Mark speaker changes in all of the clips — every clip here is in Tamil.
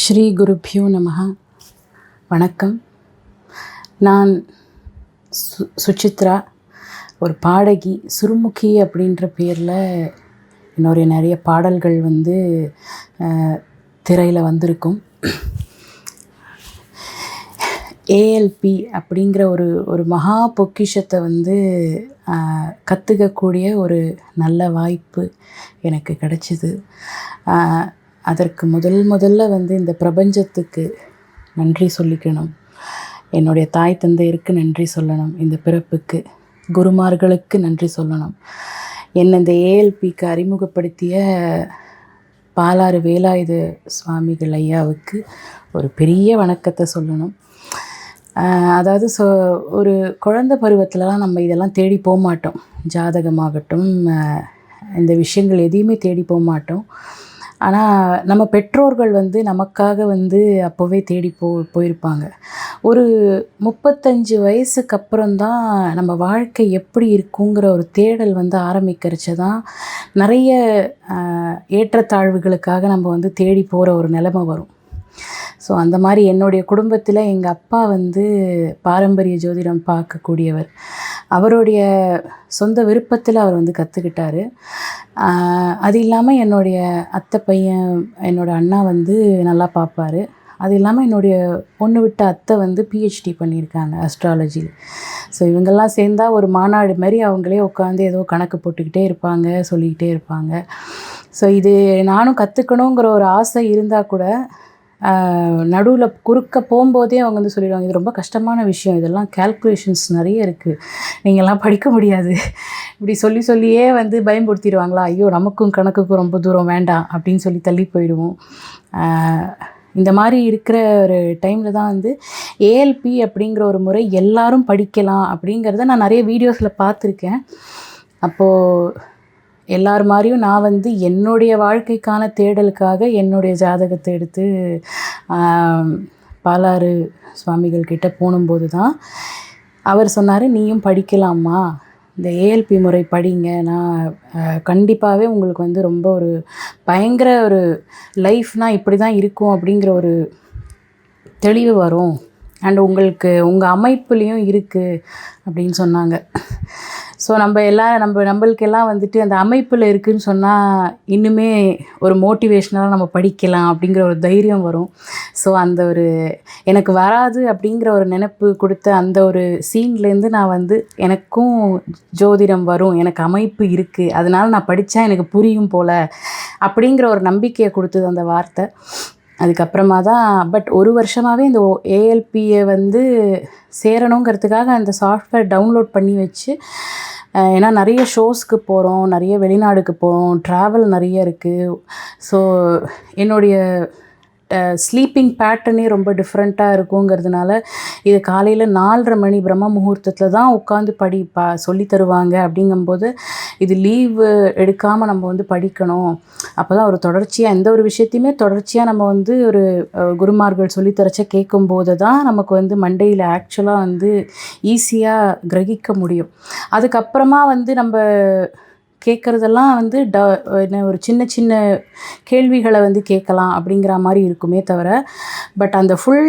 Speaker 1: ஸ்ரீ குருப்பியோ நமஹ. வணக்கம். நான் சு சுசித்ரா. ஒரு பாடகி சுருமுகி அப்படின்ற பேரில் என்னுடைய நிறைய பாடல்கள் வந்து திரையில் வந்திருக்கும். ஏஎல்பி அப்படிங்கிற ஒரு ஒரு மகா பொக்கிஷத்தை வந்து கற்றுக்கக்கூடிய ஒரு நல்ல வாய்ப்பு எனக்கு கிடச்சிது. அதற்கு முதல் முதல்ல வந்து இந்த பிரபஞ்சத்துக்கு நன்றி சொல்லிக்கணும். என்னுடைய தாய் தந்தையருக்கு நன்றி சொல்லணும். இந்த பிறப்புக்கு குருமார்களுக்கு நன்றி சொல்லணும். என்னை இந்த ஏஎல்பிக்கு அறிமுகப்படுத்திய பாலாறு வேலாயுத சுவாமிகள் ஐயாவுக்கு ஒரு பெரிய வணக்கத்தை சொல்லணும். அதாவது ஸோ ஒரு குழந்த பருவத்திலலாம் நம்ம இதெல்லாம் தேடி போக மாட்டோம். ஜாதகமாகட்டும் இந்த விஷயங்கள் எதையுமே தேடி போக மாட்டோம். ஆனால் நம்ம பெற்றோர்கள் வந்து நமக்காக வந்து அப்போவே தேடி போ போயிருப்பாங்க. ஒரு முப்பத்தஞ்சு வயசுக்கு அப்புறம்தான் நம்ம வாழ்க்கை எப்படி இருக்குங்கிற ஒரு தேடல் வந்து ஆரம்பிக்கிறச்சு தான் நிறைய ஏற்றத்தாழ்வுகளுக்காக நம்ம வந்து தேடி போகிற ஒரு நிலமை வரும். ஸோ அந்த மாதிரி என்னுடைய குடும்பத்தில் எங்கள் அப்பா வந்து பாரம்பரிய ஜோதிடம் பார்க்கக்கூடியவர். அவருடைய சொந்த விருப்பத்தில் அவர் வந்து கற்றுக்கிட்டாரு அது இல்லாமல் என்னுடைய அத்தை பையன் என்னோடய அண்ணா வந்து நல்லா பார்ப்பாரு அது இல்லாமல் என்னுடைய பொண்ணு விட்ட அத்தை வந்து பிஹெச்டி பண்ணியிருக்காங்க அஸ்ட்ராலஜியில் ஸோ இவங்கெல்லாம் சேர்ந்தால் ஒரு மாநாடு மாதிரி அவங்களே உட்காந்து ஏதோ கணக்கு போட்டுக்கிட்டே இருப்பாங்க சொல்லிக்கிட்டே இருப்பாங்க. ஸோ இது நானும் கற்றுக்கணுங்கிற ஒரு ஆசை இருந்தால் கூட நடுவில் குறுக்க போகும்போதே அவங்க வந்து சொல்லிடுவாங்க இது ரொம்ப கஷ்டமான விஷயம். இதெல்லாம் கேல்குலேஷன்ஸ் நிறைய இருக்குது நீங்கள்லாம் படிக்க முடியாது. இப்படி சொல்லி சொல்லியே வந்து பயன்படுத்திடுவாங்களா ஐயோ நமக்கும் கணக்குக்கும் ரொம்ப தூரம் வேண்டாம். அப்படின்னு சொல்லி தள்ளி போயிடுவோம். இந்த மாதிரி இருக்கிற ஒரு டைமில் தான் வந்து ஏஎல்பி அப்படிங்கிற ஒரு முறை எல்லாரும் படிக்கலாம் அப்படிங்கிறத நான் நிறைய வீடியோஸில் பார்த்துருக்கேன். அப்போது எல்லார் மாதிரியும் நான் வந்து என்னுடைய வாழ்க்கைக்கான தேடலுக்காக என்னுடைய ஜாதகத்தை எடுத்து பாலாறு சுவாமிகள் கிட்ட போகும்போது தான் அவர் சொன்னார் நீயும் படிக்கலாமா இந்த ஏஎல்பி முறை படிங்க. நான் கண்டிப்பாகவே உங்களுக்கு வந்து ரொம்ப ஒரு பயங்கர ஒரு லைஃப்னால் இப்படி தான் இருக்கும் அப்படிங்கிற ஒரு தெளிவு வரும். அண்ட் உங்களுக்கு உங்கள் அமைப்புலேயும் இருக்குது அப்படின்னு சொன்னாங்க. ஸோ நம்ம எல்லாம் நம்ம நம்மளுக்கெல்லாம் வந்துட்டு அந்த அமைப்பில் இருக்குதுன்னு சொன்னால் இன்னுமே ஒரு மோட்டிவேஷ்னலாக நம்ம படிக்கலாம் அப்படிங்கிற ஒரு தைரியம் வரும். ஸோ அந்த ஒரு எனக்கு வராது அப்படிங்கிற ஒரு நினப்பு கொடுத்த அந்த ஒரு சீன்லேருந்து நான் வந்து எனக்கும் ஜோதிடம் வரும் எனக்கு அமைப்பு இருக்குது அதனால் நான் படித்தா எனக்கு புரியும் போல் அப்படிங்கிற ஒரு நம்பிக்கையை கொடுத்தது அந்த வார்த்தை. அதுக்கப்புறமா தான் பட் ஒரு வருஷமாகவே இந்த ஏஎல்பியை வந்து சேரணுங்கிறதுக்காக அந்த சாஃப்ட்வேர் டவுன்லோட் பண்ணி வச்சு ஏன்னா நிறைய ஷோஸ்க்கு போகிறோம் நிறைய வெளிநாடுக்கு போகிறோம் ட்ராவல் நிறைய இருக்குது ஸோ என்னுடைய ஸ்லீப்பிங் பேட்டர்னே ரொம்ப டிஃப்ரெண்ட்டாக இருக்குங்கிறதுனால இது காலையில் நாலரை மணி பிரம்ம முகூர்த்தத்தில் தான் உட்காந்து படி பா சொல்லி தருவாங்க. அப்படிங்கும்போது இது லீவு எடுக்காமல் நம்ம வந்து படிக்கணும். அப்போ தான் ஒரு தொடர்ச்சியாக எந்த ஒரு விஷயத்தையுமே தொடர்ச்சியாக நம்ம வந்து ஒரு குருமார்கள் சொல்லித்தரச்ச கேட்கும்போது தான் நமக்கு வந்து மண்டையில் ஆக்சுவலாக வந்து ஈஸியாக கிரகிக்க முடியும். அதுக்கப்புறமா வந்து நம்ம கேட்குறதெல்லாம் வந்து ட என்ன ஒரு சின்ன சின்ன கேள்விகளை வந்து கேட்கலாம் அப்படிங்கிற மாதிரி இருக்குமே தவிர பட் அந்த ஃபுல்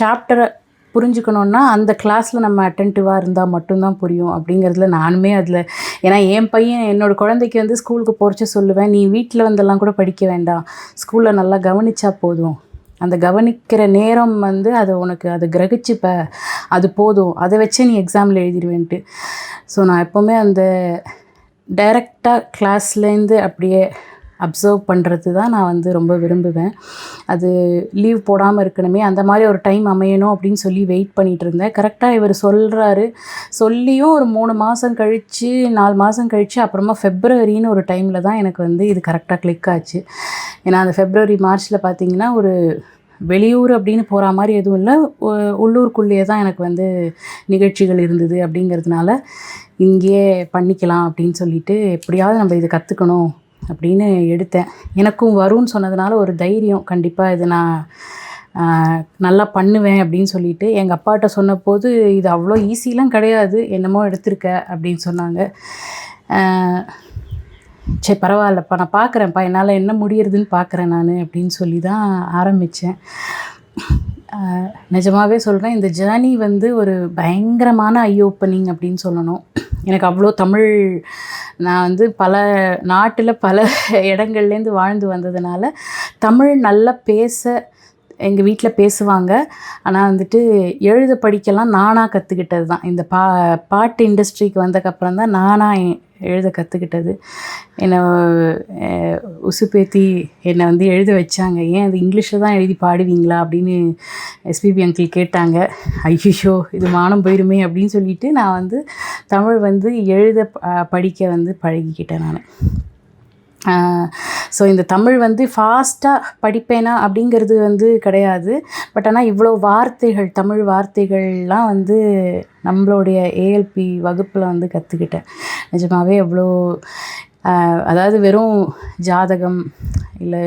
Speaker 1: சாப்டரை புரிஞ்சுக்கணுன்னா அந்த கிளாஸில் நம்ம அட்டன்டிவாக இருந்தால் மட்டும்தான் புரியும் அப்படிங்கிறதுல நானுமே அதில் ஏன்னா என் பையன் என்னோடய குழந்தைக்கு வந்து ஸ்கூலுக்கு போகிறச்ச சொல்லுவேன் நீ வீட்டில் வந்தெல்லாம் கூட படிக்க வேண்டாம். ஸ்கூலில் நல்லா கவனித்தா போதும். அந்த கவனிக்கிற நேரம் வந்து அதை உனக்கு அதை கிரகிச்சுப்ப அது போதும். அதை வச்சே நீ எக்ஸாமில் எழுதிடுவேன்ட்டு ஸோ நான் எப்போவுமே அந்த டைரெக்டாக கிளாஸ்லேருந்து அப்படியே அப்சர்வ் பண்ணுறது தான் நான் வந்து ரொம்ப விரும்புவேன். அது லீவ் போடாமல் இருக்கணுமே அந்த மாதிரி ஒரு டைம் அமையணும் அப்படின்னு சொல்லி வெயிட் பண்ணிகிட்டு இருந்தேன். கரெக்டாக இவர் சொல்கிறாரு சொல்லியும் ஒரு மூணு மாதம் கழித்து நாலு மாதம் கழித்து அப்புறமா ஃபெப்ரவரின்னு ஒரு டைமில் தான் எனக்கு வந்து இது கரெக்டாக கிளிக் ஆச்சு. ஏன்னா அந்த ஃபெப்ரவரி மார்ச்சில் பார்த்திங்கன்னா ஒரு வெளியூர் அப்படின்னு போகிற மாதிரி எதுவும் இல்லை. உள்ளூருக்குள்ளேயே தான் எனக்கு வந்து நிகழ்ச்சிகள் இருந்தது அப்படிங்கிறதுனால இங்கேயே பண்ணிக்கலாம் அப்படின்னு சொல்லிட்டு எப்படியாவது நம்ம இதை கற்றுக்கணும் அப்படின்னு எடுத்தேன். எனக்கும் வரும்னு சொன்னதுனால ஒரு தைரியம் கண்டிப்பாக இது நான் நல்லா பண்ணுவேன் அப்படின்னு சொல்லிட்டு எங்கள் அப்பாட்ட சொன்னபோது இது அவ்வளோ ஈஸிலாம் கிடையாது என்னமோ எடுத்திருக்க அப்படின்னு சொன்னாங்க. சரி பரவாயில்லப்பா நான் பார்க்குறேன்ப்பா என்னால் என்ன முடியறதுன்னு பார்க்குறேன் நான் அப்படின்னு சொல்லி தான் ஆரம்பித்தேன் நிஜமாகவே சொல்கிறேன் இந்த ஜேர்னி வந்து ஒரு பயங்கரமான ஐ ஓப்பனிங் அப்படின்னு சொல்லணும். எனக்கு அவ்வளோ தமிழ் நான் வந்து பல நாட்டில் பல இடங்கள்லேருந்து வாழ்ந்து வந்ததுனால தமிழ் நல்லா பேச எங்கள் வீட்டில் பேசுவாங்க. ஆனால் வந்துட்டு எழுத படிக்கலாம் நானாக கற்றுக்கிட்டது தான். இந்த பா பாட்டு இண்டஸ்ட்ரிக்கு வந்தக்கப்புறம் தான் நானாக எழுத கற்றுக்கிட்டது என்னை உசுப்பேத்தி என்னை வந்து எழுத வச்சாங்க. ஏன் அது இங்கிலீஷில் தான் எழுதி பாடுவீங்களா அப்படின்னு எஸ்பிபி அங்கிள் கேட்டாங்க. ஐயோ இது மானம் போயிருமே அப்படின்னு சொல்லிட்டு நான் வந்து தமிழ் வந்து எழுத படிக்க வந்து பழகிக்கிட்டேன் நான். ஸோ இந்த தமிழ் வந்து ஃபாஸ்ட்டாக படிப்பேனா அப்படிங்கிறது வந்து கிடையாது. பட் ஆனால் இவ்வளோ வார்த்தைகள் தமிழ் வார்த்தைகள்லாம் வந்து நம்மளுடைய ஏஎல்பி வகுப்பில் வந்து கற்றுக்கிட்டேன் நிஜமாவே எவ்வளோ அதாவது வெறும் ஜாதகம் இல்லை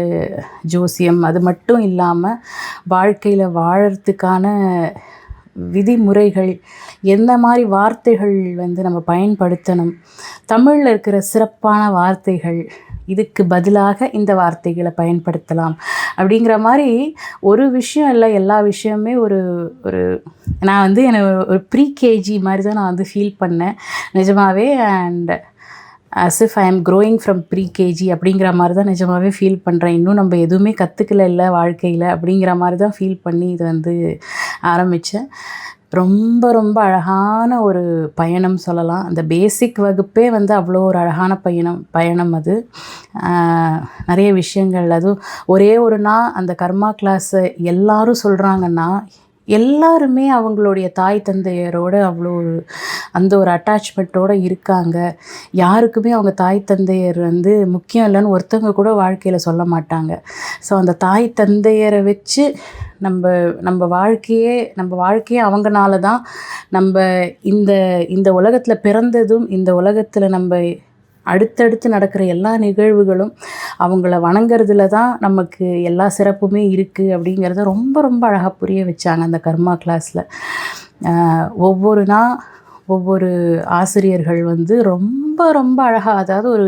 Speaker 1: ஜோசியம் அது மட்டும் இல்லாமல் வாழ்க்கையில் வாழறதுக்கான விதிமுறைகள் எந்த மாதிரி வார்த்தைகள் வந்து நம்ம பயன்படுத்தணும் தமிழில் இருக்கிற சிறப்பான வார்த்தைகள் இதுக்கு பதிலாக இந்த வார்த்தைகளை பயன்படுத்தலாம். அப்படிங்கிற மாதிரி ஒரு விஷயம் இல்லை எல்லா விஷயமே ஒரு ஒரு நான் வந்து என்னை ஒரு ப்ரீ கேஜி மாதிரி தான் நான் வந்து ஃபீல் பண்ணேன். நிஜமாகவே and as if I am growing from pre KG அப்படிங்கிற மாதிரி தான் நிஜமாகவே ஃபீல் பண்ணுறேன் இன்னும் நம்ம எதுவுமே கற்றுக்கல இல்லை வாழ்க்கையில் அப்படிங்கிற மாதிரி தான் ஃபீல் பண்ணி இது வந்து ஆரம்பித்தேன் ரொம்ப ரொம்ப அழகான ஒரு பயணம் சொல்லலாம். அந்த பேசிக் வகுப்பே வந்து அவ்வளோ ஒரு அழகான பயணம் பயணம் அது. நிறைய விஷயங்கள். அதுவும் ஒரே ஒரு நாள் அந்த கர்மா கிளாஸை எல்லாரும் சொல்கிறாங்கன்னா எல்லாருமே அவங்களுடைய தாய் தந்தையரோட அவ்வளோ ஒரு அந்த ஒரு அட்டாச்மெண்ட்டோடு இருக்காங்க. யாருக்குமே அவங்க தாய் தந்தையர் வந்து முக்கியம் இல்லைன்னு ஒருத்தவங்க கூட வாழ்க்கையில் சொல்ல மாட்டாங்க. ஸோ அந்த தாய் தந்தையரை வச்சு நம்ம நம்ம வாழ்க்கையே நம்ம வாழ்க்கையே அவங்கனால தான் நம்ம இந்த இந்த உலகத்தில் பிறந்ததும் இந்த உலகத்தில் நம்ம அடுத்தடுத்து நடக்கிற எல்லா நிகழ்வுகளும் அவங்கள வணங்குறதுல தான் நமக்கு எல்லா சிறப்புமே இருக்குது அப்படிங்கிறத ரொம்ப ரொம்ப அழகாக புரிய வச்சாங்க அந்த கர்மா கிளாஸில் ஒவ்வொரு நாள் ஒவ்வொரு ஆசிரியர்கள் வந்து ரொம்ப ரொம்ப அழகாக அதாவது ஒரு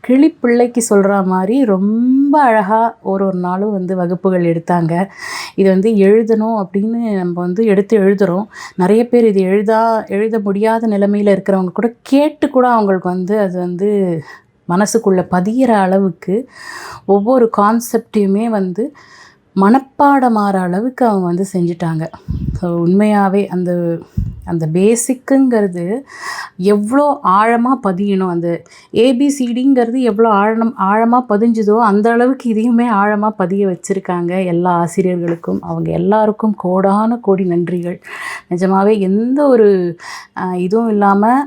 Speaker 1: கிளி பிள்ளைக்கு சொல்கிற மாதிரி ரொம்ப அழகாக ஒரு ஒரு நாளும் வந்து வகுப்புகள் எடுத்தாங்க. இது வந்து எழுதணும் அப்படின்னு நம்ம வந்து எடுத்து எழுதுகிறோம் நிறைய பேர் இது எழுதா எழுத முடியாத நிலைமையில் இருக்கிறவங்க கூட கேட்டு கூட அவங்களுக்கு வந்து அது வந்து மனசுக்குள்ளே பதியிற அளவுக்கு ஒவ்வொரு கான்செப்டையுமே வந்து மனப்பாடமாற அளவுக்கு அவங்க வந்து செஞ்சிட்டாங்க. ஸோ உண்மையாகவே அந்த அந்த பேசிக்குங்கிறது எவ்வளோ ஆழமாக பதியணும். அந்த ஏபிசிடிங்கிறது எவ்வளோ ஆழம் ஆழமாக பதிஞ்சுதோ அந்த அளவுக்கு இதையுமே ஆழமாக பதிய வச்சுருக்காங்க எல்லா ஆசிரியர்களுக்கும். அவங்க எல்லாருக்கும் கோடான கோடி நன்றிகள். நிஜமாகவே எந்த ஒரு இதுவும் இல்லாமல்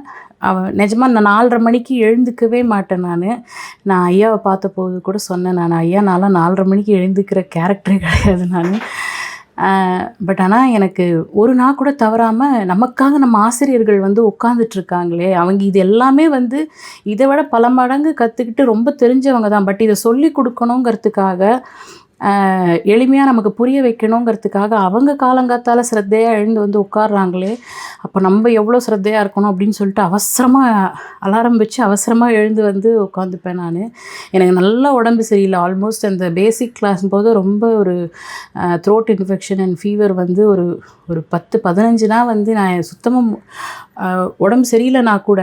Speaker 1: அவன் நிஜமாக நான் நாலரை மணிக்கு எழுந்துக்கவே மாட்டேன் நான். நான் ஐயாவை பார்த்த போது கூட சொன்னேன் நான் ஐயா நான்லாம் நாலரை மணிக்கு எழுந்துக்கிற கேரக்டரே கிடையாது நான். பட் ஆனால் எனக்கு ஒரு நாள் கூட தவறாமல் நமக்காக நம்ம ஆசிரியர்கள் வந்து உட்காந்துட்ருக்காங்களே அவங்க இது எல்லாமே வந்து இதை விட பல மடங்கு கற்றுக்கிட்டு ரொம்ப தெரிஞ்சவங்க தான். பட் இதை சொல்லி கொடுக்கணுங்கிறதுக்காக எளிமையாக நமக்கு புரிய வைக்கணுங்கிறதுக்காக அவங்க காலங்காத்தால் ஸ்ரத்தையாக எழுந்து வந்து உட்கார்றாங்களே. அப்போ நம்ம எவ்வளோ ஸ்ரத்தையாக இருக்கணும் அப்படின்னு சொல்லிட்டு அவசரமாக அலாரம் வச்சு அவசரமாக எழுந்து வந்து உட்காந்துப்பேன் நான். எனக்கு நல்லா உடம்பு சரியில்லை. ஆல்மோஸ்ட் அந்த பேசிக் கிளாஸ் போது ரொம்ப ஒரு த்ரோட் இன்ஃபெக்ஷன் அண்ட் ஃபீவர் வந்து ஒரு ஒரு பத்து பதினஞ்சுனா வந்து நான் சுத்தமாக உடம்பு சரியில்லைனா கூட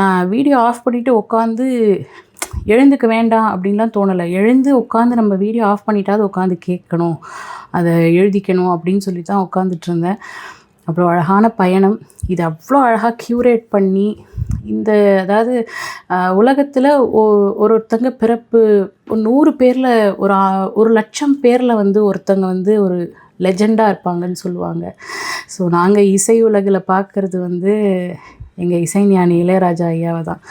Speaker 1: நான் வீடியோ ஆஃப் பண்ணிவிட்டு உட்காந்து எழுந்துக்க வேண்டாம் அப்படின்லாம் தோணலை. எழுந்து உட்காந்து நம்ம வீடியோ ஆஃப் பண்ணிட்டாவது உட்காந்து கேட்கணும். அதை எழுதிக்கணும் அப்படின்னு சொல்லி தான் உட்காந்துட்டு இருந்தேன் அவ்வளோ அழகான பயணம். இது அவ்வளோ அழகாக க்யூரேட் பண்ணி இந்த அதாவது உலகத்தில் ஒரு ஒருத்தங்க பிறப்பு ஒரு நூறு பேரில் ஒரு ஒரு லட்சம் பேரில் வந்து ஒருத்தங்க வந்து ஒரு லெஜெண்டாக இருப்பாங்கன்னு சொல்லுவாங்க. ஸோ நாங்கள் இசை உலகில் பார்க்குறது வந்து எங்கள் இசைஞானி இளையராஜா ஐயாவை தான்.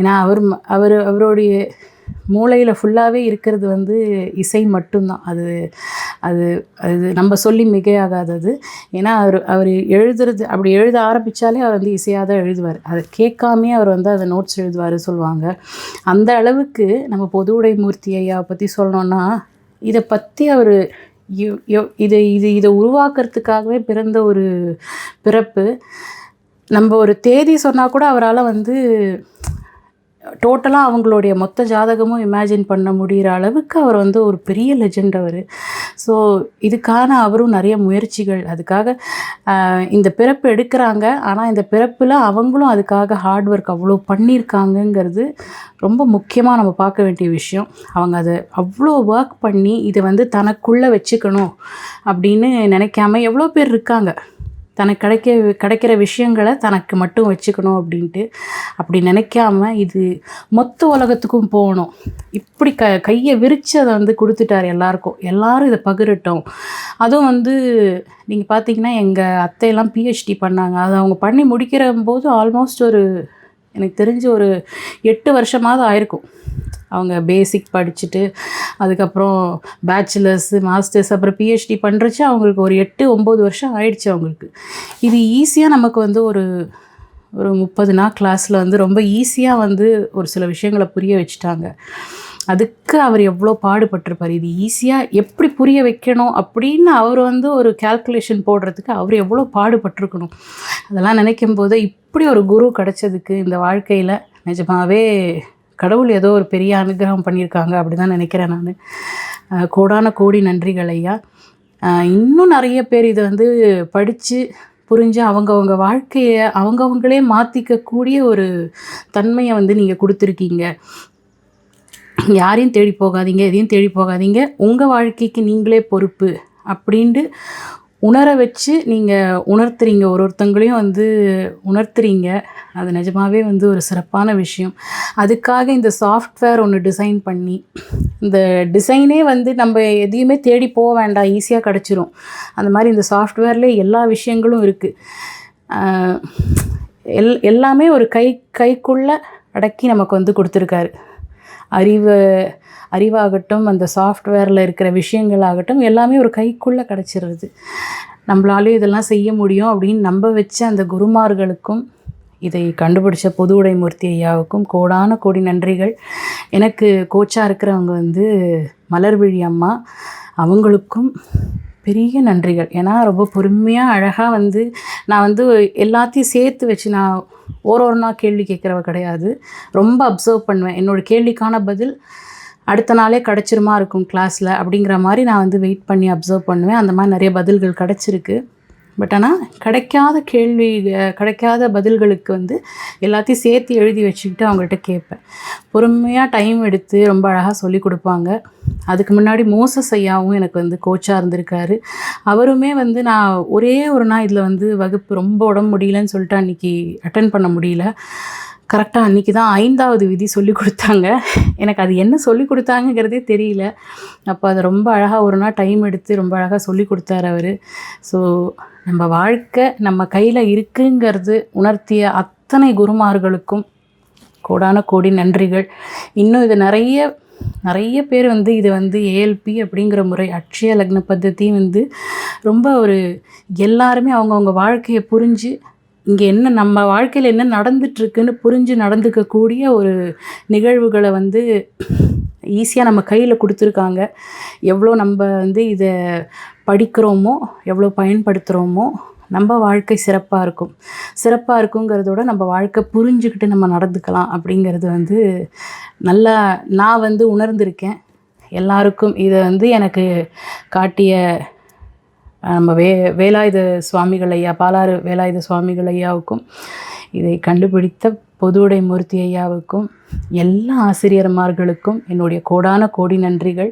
Speaker 1: ஏன்னா அவர் அவர் அவருடைய மூளையில் ஃபுல்லாகவே இருக்கிறது வந்து இசை மட்டும்தான். அது அது அது நம்ம சொல்லி மிகையாகாதது. ஏன்னா அவர் அவர் எழுதுறது அப்படி எழுத ஆரம்பித்தாலே அவர் வந்து இசையாக தான் எழுதுவார். அதை கேட்காமே அவர் வந்து அதை நோட்ஸ் எழுதுவார் சொல்லுவாங்க. அந்த அளவுக்கு நம்ம பொது உடைமூர்த்தி ஐயாவை பற்றி சொல்லணும்னா இதை பற்றி அவர் இதை இது இதை உருவாக்குறதுக்காகவே பிறந்த ஒரு பிறப்பு. நம்ம ஒரு தேதி சொன்னால் கூட அவரால் வந்து டோட்டலாக அவங்களுடைய மொத்த ஜாதகமும் இமேஜின் பண்ண முடிகிற அளவுக்கு அவர் வந்து ஒரு பெரிய லெஜெண்ட் அவர். ஸோ இதுக்கான அவரும் நிறைய முயற்சிகள். அதுக்காக இந்த பிறப்பு எடுக்கிறாங்க. ஆனால் இந்த பிறப்பில் அவங்களும் அதுக்காக ஹார்ட் ஒர்க் அவ்வளோ பண்ணியிருக்காங்கங்கிறது ரொம்ப முக்கியமாக நம்ம பார்க்க வேண்டிய விஷயம். அவங்க அதை அவ்வளோ ஒர்க் பண்ணி இதை வந்து தனக்குள்ளே வச்சுக்கணும் அப்படின்னு நினைக்காம எவ்வளோ பேர் இருக்காங்க. தனக்கு கிடைக்க கிடைக்கிற விஷயங்களை தனக்கு மட்டும் வச்சுக்கணும் அப்படின்ட்டு. அப்படி நினைக்காம இது மொத்த உலகத்துக்கும் போகணும். இப்படி க கையை விரித்து அதை வந்து கொடுத்துட்டார் எல்லாருக்கும். எல்லாரும் இதை பகிரட்டும். அதுவும் வந்து நீங்கள் பார்த்தீங்கன்னா எங்கள் அத்தையெல்லாம் பிஹெச்டி பண்ணாங்க. அதை அவங்க பண்ணி முடிக்கிற போது ஆல்மோஸ்ட் ஒரு எனக்கு தெரிஞ்சு ஒரு எட்டு வருஷமாவது ஆயிருக்கும். அவங்க பேசிக் படிச்சுட்டு அதுக்கப்புறம் பேச்சுலர்ஸ் மாஸ்டர்ஸ் அப்புறம் பிஹெச்டி பண்ணுறச்சு அவங்களுக்கு ஒரு எட்டு ஒம்பது வருஷம் ஆயிடுச்சு அவங்களுக்கு. இது ஈஸியாக நமக்கு வந்து ஒரு ஒரு முப்பது நாள் கிளாஸில் வந்து ரொம்ப ஈஸியாக வந்து ஒரு சில விஷயங்களை புரிய வச்சுட்டாங்க. அதுக்கு அவர் எவ்வளோ பாடுபட்டிருப்பார். இது ஈஸியாக எப்படி புரிய வைக்கணும் அப்படின்னு அவர் வந்து ஒரு கால்குலேஷன் போடுறதுக்கு அவர் எவ்வளோ பாடுபட்டிருக்கணும். அதெல்லாம் நினைக்கும் போது இப்படி ஒரு குரு கிடச்சதுக்கு இந்த வாழ்க்கையில் நிஜமாகவே கடவுள் ஏதோ ஒரு பெரிய அனுகிரகம் பண்ணியிருக்காங்க அப்படி தான் நினைக்கிறேன் நான். கோடான கோடி நன்றிகள் ஐயா. இன்னும் நிறைய பேர் இதை வந்து படித்து புரிஞ்சு அவங்கவங்க வாழ்க்கையை அவங்கவங்களே மாற்றிக்கக்கூடிய ஒரு தன்மையை வந்து நீங்கள் கொடுத்துருக்கீங்க. யாரையும் தேடி போகாதீங்க எதையும் தேடி போகாதீங்க. உங்கள் வாழ்க்கைக்கு நீங்களே பொறுப்பு அப்படின்ட்டு உணர வச்சு நீங்கள் உணர்த்துறீங்க. ஒரு ஒருத்தங்களையும் வந்து உணர்த்துறீங்க. அது நிஜமாகவே வந்து ஒரு சிறப்பான விஷயம். அதுக்காக இந்த சாஃப்ட்வேர் ஒன்று டிசைன் பண்ணி இந்த டிசைனே வந்து நம்ம எதையுமே தேடி போக வேண்டாம். ஈஸியாக கிடச்சிரும். அந்த மாதிரி இந்த சாஃப்ட்வேர்லேயே எல்லா விஷயங்களும் இருக்குது எல் எல்லாமே ஒரு கை கைக்குள்ளே அடக்கி நமக்கு வந்து கொடுத்துருக்காரு. அறிவு அறிவாகட்டும் அந்த சாஃப்ட்வேரில் இருக்கிற விஷயங்களாகட்டும் எல்லாமே ஒரு கைக்குள்ளே கிடச்சிருது. நம்மளாலே இதெல்லாம் செய்ய முடியும் அப்படின்னு நம்ப வச்ச அந்த குருமார்களுக்கும் இதை கண்டுபிடிச்ச பொது உடைமூர்த்தி ஐயாவுக்கும் கோடான கோடி நன்றிகள். எனக்கு கோச்சாக இருக்கிறவங்க வந்து மலர்விழி அம்மா. அவங்களுக்கும் பெரிய நன்றிகள். ஏன்னா ரொம்ப பொறுமையாக அழகாக வந்து நான் வந்து எல்லாத்தையும் சேர்த்து வச்சு நான் ஒரு ஒரு நாள் கேள்வி கேட்குறவ கிடையாது. ரொம்ப அப்சர்வ் பண்ணுவேன். என்னோடய கேள்விக்கான பதில் அடுத்த நாளே கிடச்சிருமா இருக்கும் கிளாஸில் அப்படிங்கிற மாதிரி நான் வந்து வெயிட் பண்ணி அப்சர்வ் பண்ணுவேன். அந்த மாதிரி நிறைய பதில்கள் கிடச்சிருக்கு. பட் ஆனால் கிடைக்காத கேள்வி கிடைக்காத பதில்களுக்கு வந்து எல்லாத்தையும் சேர்த்து எழுதி வச்சுக்கிட்டு அவங்கள்ட்ட கேட்பேன். பொறுமையாக டைம் எடுத்து ரொம்ப அழகாக சொல்லி கொடுப்பாங்க. அதுக்கு முன்னாடி மோசஸ் ஐயாவும் எனக்கு வந்து கோச்சாக இருந்திருக்காரு. அவருமே வந்து நான் ஒரே ஒரு நாள் இதில் வந்து வகுப்பு ரொம்ப உடம்பு முடியலன்னு சொல்லிட்டு அன்றைக்கி அட்டன் பண்ண முடியல. கரெக்டாக அன்றைக்கி தான் ஐந்தாவது விதி சொல்லி கொடுத்தாங்க. எனக்கு அது என்ன சொல்லி கொடுத்தாங்கங்கிறதே தெரியல. அப்போ அதை ரொம்ப அழகாக ஒரு நாள் டைம் எடுத்து ரொம்ப அழகாக சொல்லி கொடுத்தாரு அவர். ஸோ நம்ம வாழ்க்கை நம்ம கையில் இருக்குங்கிறது உணர்த்திய அத்தனை குருமார்களுக்கும் கோடான கோடி நன்றிகள். இன்னும் இது நிறைய நிறைய பேர் வந்து இது வந்து ஏஎல்பி அப்படிங்கிற முறை அட்சய லக்ன பద్ధதி வந்து ரொம்ப ஒரு எல்லாருமே அவங்கவுங்க வாழ்க்கையை புரிஞ்சு இங்கே என்ன நம்ம வாழ்க்கையில் என்ன நடந்துட்டுருக்குன்னு புரிஞ்சு நடந்துக்கக்கூடிய ஒரு நிகழ்வுகளை வந்து ஈஸியாக நம்ம கையில் கொடுத்துருக்காங்க. எவ்வளோ நம்ம வந்து இதை படிக்கிறோமோ எவ்வளோ பயன்படுத்துகிறோமோ நம்ம வாழ்க்கை சிறப்பாக இருக்கும். சிறப்பாக இருக்குங்கிறதோட நம்ம வாழ்க்கை புரிஞ்சுக்கிட்டு நம்ம நடந்துக்கலாம் அப்படிங்கிறது வந்து நல்லா நான் வந்து உணர்ந்திருக்கேன். எல்லாருக்கும் இதை வந்து எனக்கு காட்டிய நம்ம வே வேலாயுத சுவாமிகள் ஐயா பாலாறு வேலாயுத சுவாமிகள் ஐயாவுக்கும் இதை கண்டுபிடித்த பொதுவுடை மூர்த்தி ஐயாவுக்கும் எல்லா ஆசிரியர்மார்களுக்கும் என்னுடைய கோடான கோடி நன்றிகள்.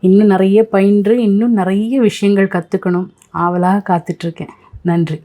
Speaker 1: இன்னும் நிறைய பயின்று இன்னும் நிறைய விஷயங்கள் கற்றுக்கணும் ஆவலாக காத்துட்ருக்கேன் நன்றி.